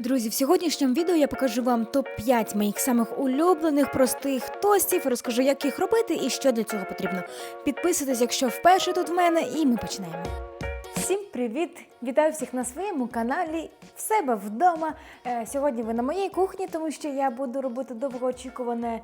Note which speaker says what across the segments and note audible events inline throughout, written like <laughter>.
Speaker 1: Друзі, в сьогоднішньому відео я покажу вам топ-5 моїх самих улюблених простих тостів, розкажу, як їх робити і що для цього потрібно. Підписуйтесь, якщо вперше тут в мене, і ми починаємо. Всім привіт! Вітаю всіх на своєму каналі в себе вдома. Е, сьогодні ви на моїй кухні, тому що я буду робити довгоочікуване.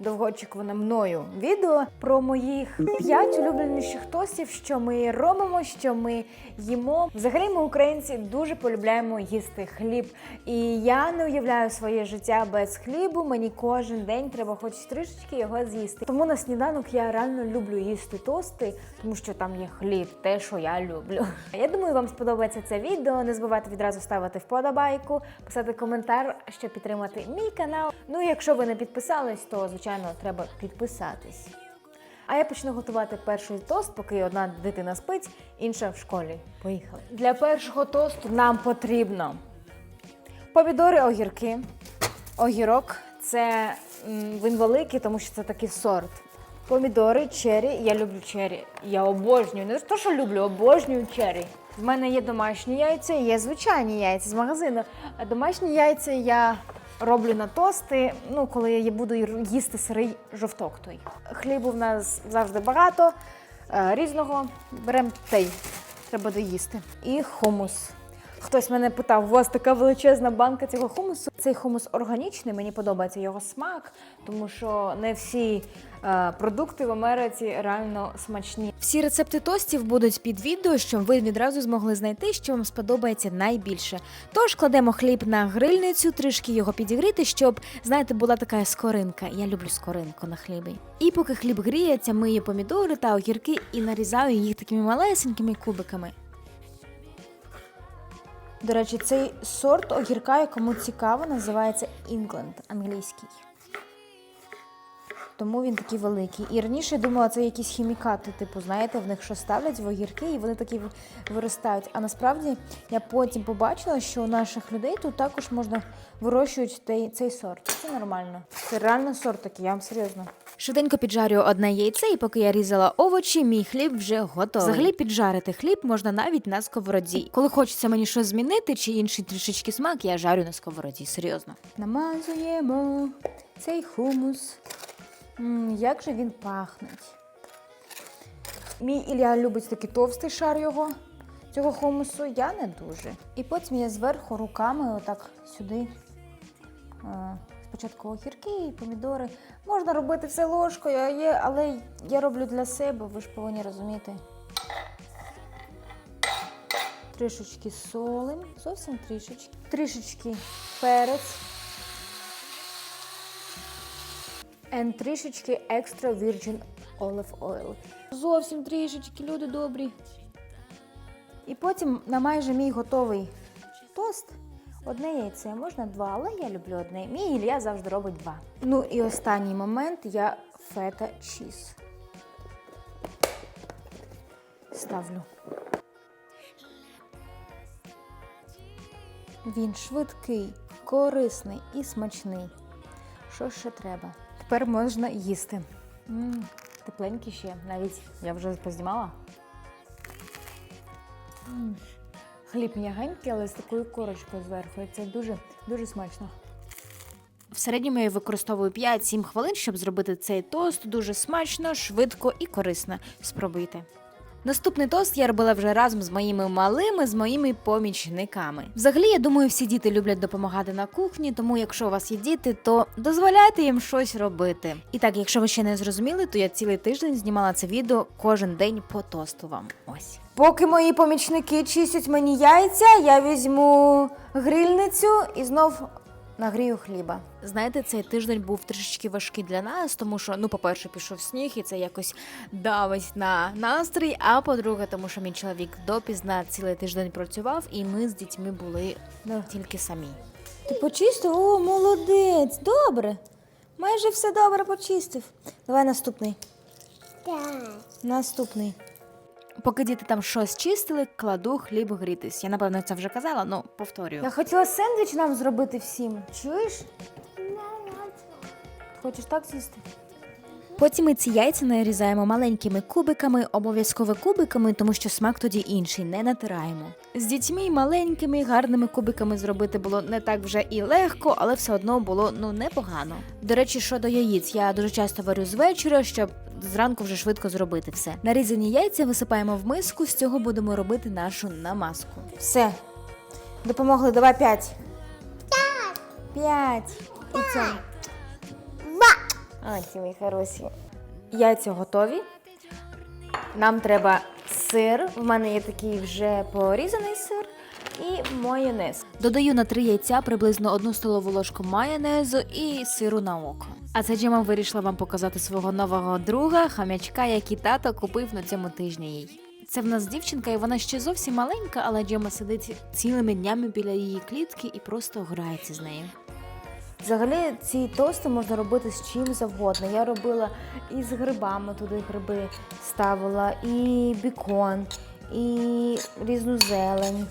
Speaker 1: Довгоочікуване мною відео про моїх п'ять улюбленіших тостів, що ми робимо, що ми їмо. Взагалі, ми українці дуже полюбляємо їсти хліб. І я не уявляю своє життя без хлібу. Мені кожен день треба хоч трішечки його з'їсти. Тому на сніданок я реально люблю їсти тости, тому що там є хліб, те, що я люблю. Я думаю, вам сподобається це відео. Не забувайте відразу ставити вподобайку, писати коментар, щоб підтримати мій канал. Ну якщо ви не підписались, то звичайно треба підписатись. А я почну готувати перший тост, поки одна дитина спить, інша в школі. Поїхали. Для першого тосту нам потрібно помідори, огірки. Огірок це він великий, тому що це такий сорт. Помідори, чері. Я люблю чері. Я обожнюю. Не то, що люблю, обожнюю чері. В мене є домашні яйця, є звичайні яйця з магазину. А домашні яйця я роблю на тости, ну, коли я буду їсти сирий жовток той. Хлібу в нас завжди багато, е, різного. Беремо тей, треба доїсти. І хумус. Хтось мене питав, у вас така величезна банка цього хумусу. Цей хумус органічний, мені подобається його смак, тому що не всі е, продукти в Америці реально смачні. Всі рецепти тостів будуть під відео, щоб ви відразу змогли знайти, що вам сподобається найбільше. Тож кладемо хліб на грильницю, трішки його підігріти, щоб, знаєте, була така скоринка. Я люблю скоринку на хлібі. І поки хліб гріється, мию помідори та огірки і нарізаю їх такими малесенькими кубиками. До речі, цей сорт огірка, якому цікаво, називається England англійський. Тому він такий великий. І раніше я думала, це якісь хімікати, типу, знаєте, в них що ставлять в огірки, і вони такі виростають. А насправді я потім побачила, що у наших людей тут також можна вирощувати цей, цей сорт. Це нормально. Це реально сорт такий, я вам серйозно. Швиденько піджарюю одне яйце, і поки я різала овочі, мій хліб вже готовий. Взагалі піджарити хліб можна навіть на сковороді. Коли хочеться мені щось змінити чи інший трішечки смак, я жарю на сковороді. Серйозно. Намазуємо цей хумус. М, як же він пахнеть. Мій Ілля любить такий товстий шар його, цього хумусу, я не дуже. І потім я зверху руками отак сюди. е, Спочатку огірки і помідори. Можна робити все ложкою, але я роблю для себе, ви ж повинні розуміти. Трішечки солим, зовсім трішечки. Трішечки перець. And трішечки extra virgin olive oil. Зовсім трішечки, люди добрі. І потім на майже мій готовий тост. Одне яйце, можна два, але я люблю одне. Мій Ілля завжди робить два. Ну і останній момент я фета чіз. Ставлю. Він швидкий, корисний і смачний. Що ще треба? Тепер можна їсти. м тепленький ще, навіть я вже познімала. М, Хліб м'ягенький, але з такою корочкою зверху. Це дуже дуже смачно. В середньому я використовую 5-7 хвилин, щоб зробити цей тост дуже смачно, швидко і корисно. Спробуйте. Наступний тост я робила вже разом з моїми малими, з моїми помічниками. Взагалі, я думаю, всі діти люблять допомагати на кухні, тому якщо у вас є діти, то дозволяйте їм щось робити. І так, якщо ви ще не зрозуміли, то я цілий тиждень знімала це відео кожен день по тосту вам. Ось. Поки мої помічники чистять мені яйця, я візьму грильницю і знов нагрію хліба. Знаєте, цей тиждень був трішечки важкий для нас, тому що, ну, по-перше, пішов сніг, і це якось давить на настрій. А по-друге, тому що мій чоловік допізна цілий тиждень працював, і ми з дітьми були ну, тільки самі. Ти почистив? О, молодець, добре. Майже все добре почистив. Давай наступний.
Speaker 2: Так.
Speaker 1: Наступний. Поки діти там щось чистили, кладу хліб грітись. Я напевно це вже казала, ну повторюю. Я хотіла сендвіч нам зробити всім. Чуєш? Хочеш так з'їсти? Потім ми ці яйця нарізаємо маленькими кубиками, обов'язково кубиками, тому що смак тоді інший, не натираємо. З дітьми маленькими гарними кубиками зробити було не так вже і легко, але все одно було ну непогано. До речі, щодо яїць, я дуже часто варю з вечора, щоб зранку вже швидко зробити все. Нарізані яйця висипаємо в миску, з цього будемо робити нашу намазку. Все. Допомогли, давай п'ять. П'ять. І це. А, ці мої хороші. Яйця готові. Нам треба сир. В мене є такий вже порізаний сир. І майонез. Додаю на три яйця приблизно одну столову ложку майонезу і сиру на око. А це Джема вирішила вам показати свого нового друга, хам'ячка, який тато купив на цьому тижні їй. Це в нас дівчинка, і вона ще зовсім маленька, але Джема сидить цілими днями біля її клітки і просто грається з нею. Взагалі ці тости можна робити з чим завгодно. Я робила і з грибами, туди гриби ставила, і бікон, і різну зелень.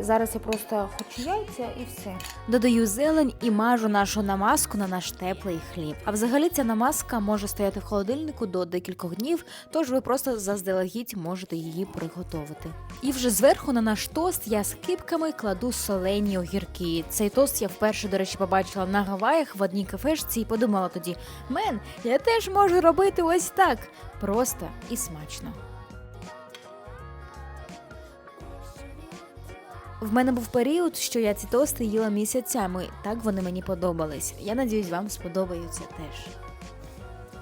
Speaker 1: Зараз я просто хочу яйця і все. Додаю зелень і мажу нашу намазку на наш теплий хліб. А взагалі ця намазка може стояти в холодильнику до декількох днів, тож ви просто заздалегідь можете її приготувати. І вже зверху на наш тост я з кипками кладу солені огірки. Цей тост я вперше, до речі, побачила на Гаваях в одній кафешці і подумала тоді: мен, я теж можу робити ось так. Просто і смачно. В мене був період, що я ці тости їла місяцями. Так вони мені подобались. Я надіюсь, вам сподобаються теж.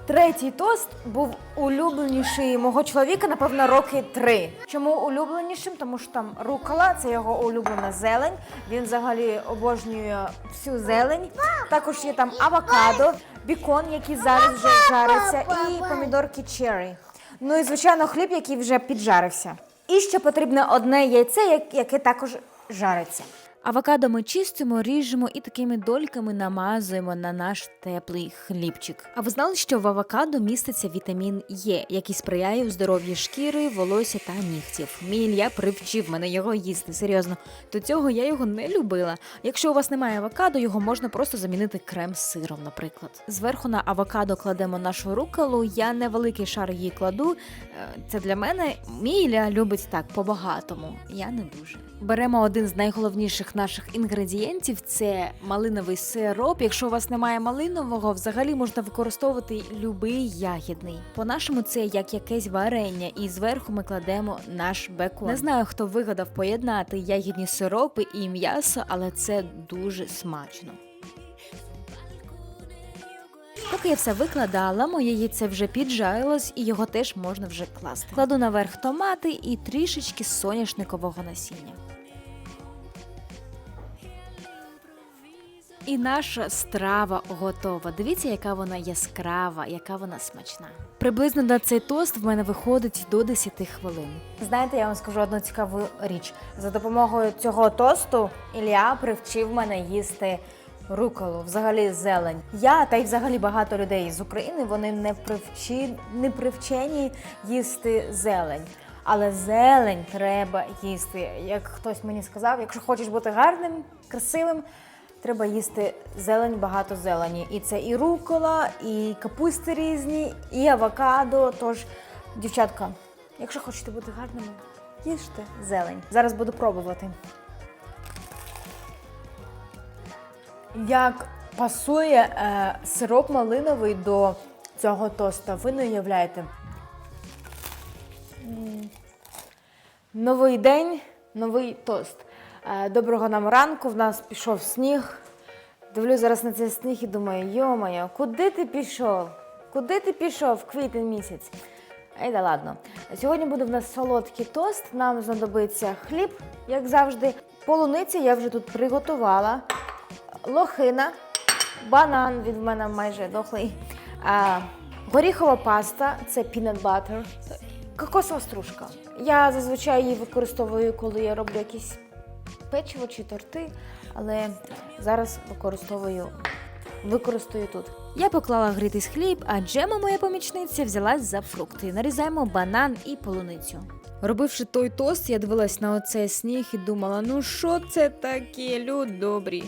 Speaker 1: Третій тост був улюбленіший мого чоловіка, напевно, роки три. Чому улюбленішим? Тому що там рукола, це його улюблена зелень. Він взагалі обожнює всю зелень. Також є там авокадо, бікон, який зараз вже жариться, і помідорки черрі. Ну і звичайно, хліб, який вже піджарився. І ще потрібне одне яйце, як- яке також жариться. Авокадо ми чистимо, ріжемо і такими дольками намазуємо на наш теплий хлібчик. А ви знали, що в авокадо міститься вітамін Е, який сприяє здоров'ю шкіри, волосся та нігтів. Мій Ілля привчив мене його їсти. Серйозно, до цього я його не любила. Якщо у вас немає авокадо, його можна просто замінити крем з сиром, наприклад. Зверху на авокадо кладемо нашу руколу. Я невеликий шар її кладу. Е, Це для мене мій Ілля любить так по-багатому. Я не дуже. Беремо один з найголовніших наших інгредієнтів це малиновий сироп. Якщо у вас немає малинового, взагалі можна використовувати любий ягідний. По-нашому це як якесь варення, і зверху ми кладемо наш бекон. Не знаю, хто вигадав поєднати ягідні сиропи і м'ясо, але це дуже смачно. Поки я все викладала, моє яйце вже піджарилось і його теж можна вже класти. Кладу наверх томати і трішечки соняшникового насіння. І наша страва готова. Дивіться, яка вона яскрава, яка вона смачна. Приблизно на цей тост в мене виходить до 10 хвилин. Знаєте, я вам скажу одну цікаву річ. За допомогою цього тосту Ілля привчив мене їсти руколу, взагалі зелень. Я та й взагалі багато людей з України вони не привчі, не привчені їсти зелень. Але зелень треба їсти. Як хтось мені сказав, якщо хочеш бути гарним, красивим, треба їсти зелень, багато зелені. І це і рукола, і капусти різні, і авокадо. Тож, дівчатка, якщо хочете бути гарними, їжте зелень. Зараз буду пробувати. Як пасує е, сироп малиновий до цього тоста, ви не уявляєте. Новий день, новий тост. Е, Доброго нам ранку. В нас пішов сніг. Дивлюсь зараз на цей сніг і думаю, йо-моє, куди ти пішов? Куди ти пішов квітень місяць? Ей, да ладно. Сьогодні буде в нас солодкий тост. Нам знадобиться хліб, як завжди. Полуниця я вже тут приготувала. Лохина, банан від мене майже дохлий. А, горіхова паста це peanut butter. Кокосова стружка. Я зазвичай її використовую, коли я роблю якісь печиво чи торти, але зараз використовую використаю тут. Я поклала гритись хліб, а Джема, моя помічниця, взялась за фрукти. Нарізаємо банан і полуницю. Робивши той тост, я дивилась на оцей сніг і думала: ну що це таке, люд добрі.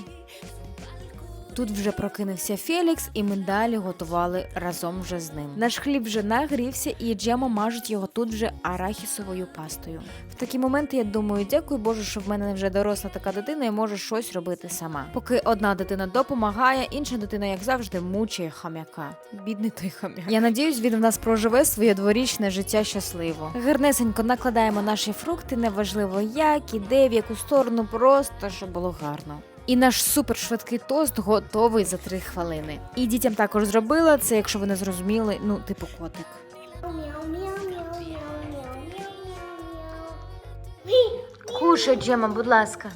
Speaker 1: Тут вже прокинувся Фелікс, і ми далі готували разом вже з ним. Наш хліб вже нагрівся, і Джема мажить його тут вже арахісовою пастою. В такі моменти я думаю, дякую Боже, що в мене вже доросла така дитина і може щось робити сама. Поки одна дитина допомагає, інша дитина, як завжди, мучає хам'яка. Бідний той хам'як. Я надіюсь, він в нас проживе своє дворічне життя щасливо. Гарнесенько накладаємо наші фрукти, неважливо як і де, в яку сторону, просто щоб було гарно. І наш супершвидкий тост готовий за три хвилини. І дітям також зробила це, якщо ви не зрозуміли, ну, типу котик. Кушай, Джема, будь ласка.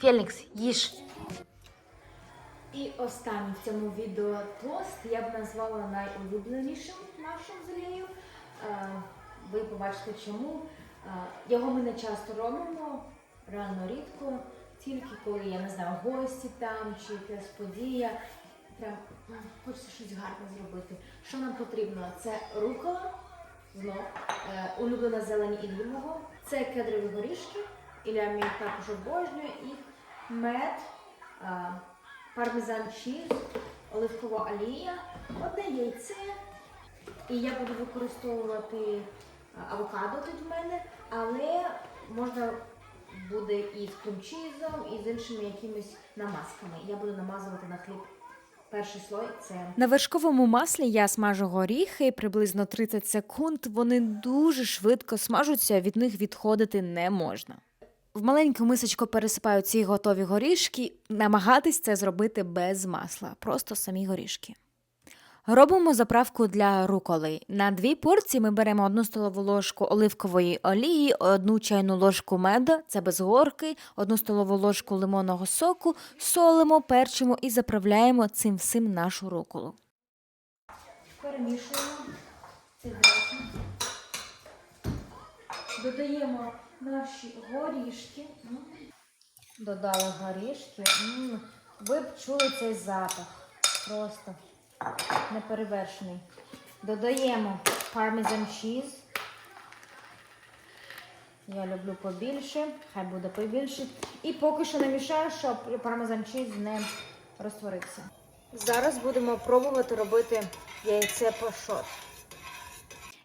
Speaker 1: Фелікс, їж. І останній в цьому відео тост я б назвала найулюбленішим нашим з Лією. Е, Ви побачите чому. Е, Його ми не часто робимо, рано рідко, тільки коли я не знаю, гості там чи якась подія. Прям хочеться щось гарне зробити. Що нам потрібно? Це рукола, знов, е, улюблена зелень Ільвіного, це кедрові горішки, Ілля мій також обожнює їх, мед, е, пармезан чіз, оливкова олія, одне яйце. І я буду використовувати е, авокадо тут в мене, але можна буде і з крем-чізом, і з іншими якимись намазками. Я буду намазувати на хліб. Перший слой це на вершковому маслі я смажу горіхи приблизно 30 секунд. Вони дуже швидко смажуться, від них відходити не можна. В маленьку мисочку пересипаю ці готові горішки. Намагатись це зробити без масла, просто самі горішки. Робимо заправку для руколи. На дві порції ми беремо одну столову ложку оливкової олії, одну чайну ложку меду, це без горки, одну столову ложку лимонного соку, солимо, перчимо і заправляємо цим всім нашу руколу. Перемішуємо гречно. Додаємо наші горішки. Додали горішки. Ви б чули цей запах. Просто неперевершений. Додаємо пармезан cheese. Я люблю побільше, хай буде побільше. І поки що намішаю, щоб пармезан чіз не розтворився. Зараз будемо пробувати робити яйце пашот.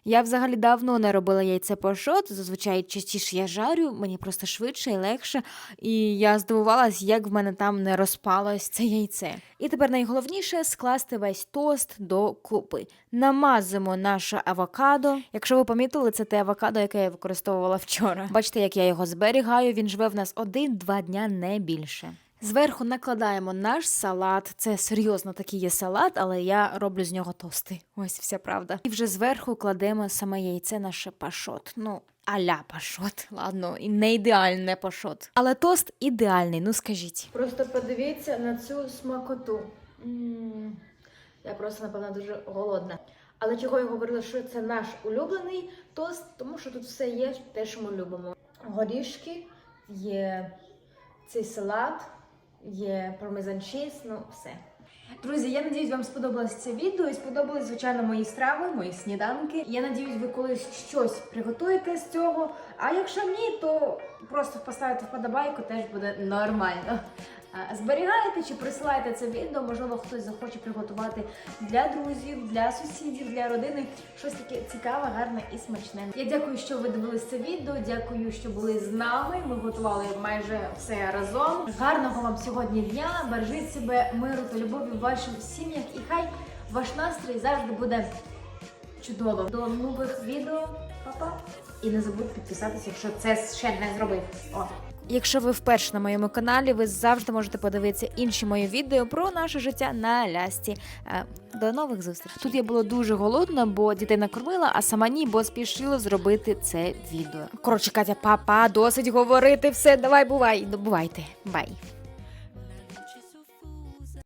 Speaker 1: Я взагалі давно не робила яйце пашот. Зазвичай частіше я жарю, мені просто швидше і легше. І я здивувалась, як в мене там не розпалось це яйце. І тепер найголовніше скласти весь тост до купи. Намазимо наше авокадо. Якщо ви помітили, це те авокадо, яке я використовувала вчора. Бачите, як я його зберігаю. Він живе в нас один-два дня не більше. Зверху накладаємо наш салат. Це серйозно такий є салат, але я роблю з нього тости. Ось вся правда. І вже зверху кладемо саме яйце наше пашот. Ну, аля пашот. <laughs> Ладно, і не ідеальне пашот. Але тост ідеальний, ну скажіть. Просто подивіться на цю смакоту. Я просто, напевно, дуже голодна. Але чого я говорила, що це наш улюблений тост, тому що тут все є те, що ми любимо. Горішки, є цей салат, є пармезан чіз, ну все. Друзі, я надіюсь, вам сподобалось це відео і сподобались, звичайно, мої страви, мої сніданки. Я надіюсь, ви колись щось приготуєте з цього. А якщо ні, то просто поставити вподобайку, теж буде нормально. Зберігаєте чи присилаєте це відео, можливо, хтось захоче приготувати для друзів, для сусідів, для родини щось таке цікаве, гарне і смачне. Я дякую, що ви дивились це відео. Дякую, що були з нами. Ми готували майже все разом. Гарного вам сьогодні дня! Бережіть себе, миру та любові в ваших сім'ях, і хай ваш настрій завжди буде чудово. До нових відео, Па-па! І не забудь підписатися, якщо це ще не зробив. О. Якщо ви вперше на моєму каналі, ви завжди можете подивитися інші мої відео про наше життя на Алясці. Е, До нових зустрічей. Тут я була дуже голодна, бо дітей накормила, а сама ні, бо спішила зробити це відео. Коротше, Катя, папа, досить говорити все. Давай, бувай, бувайте. Бай.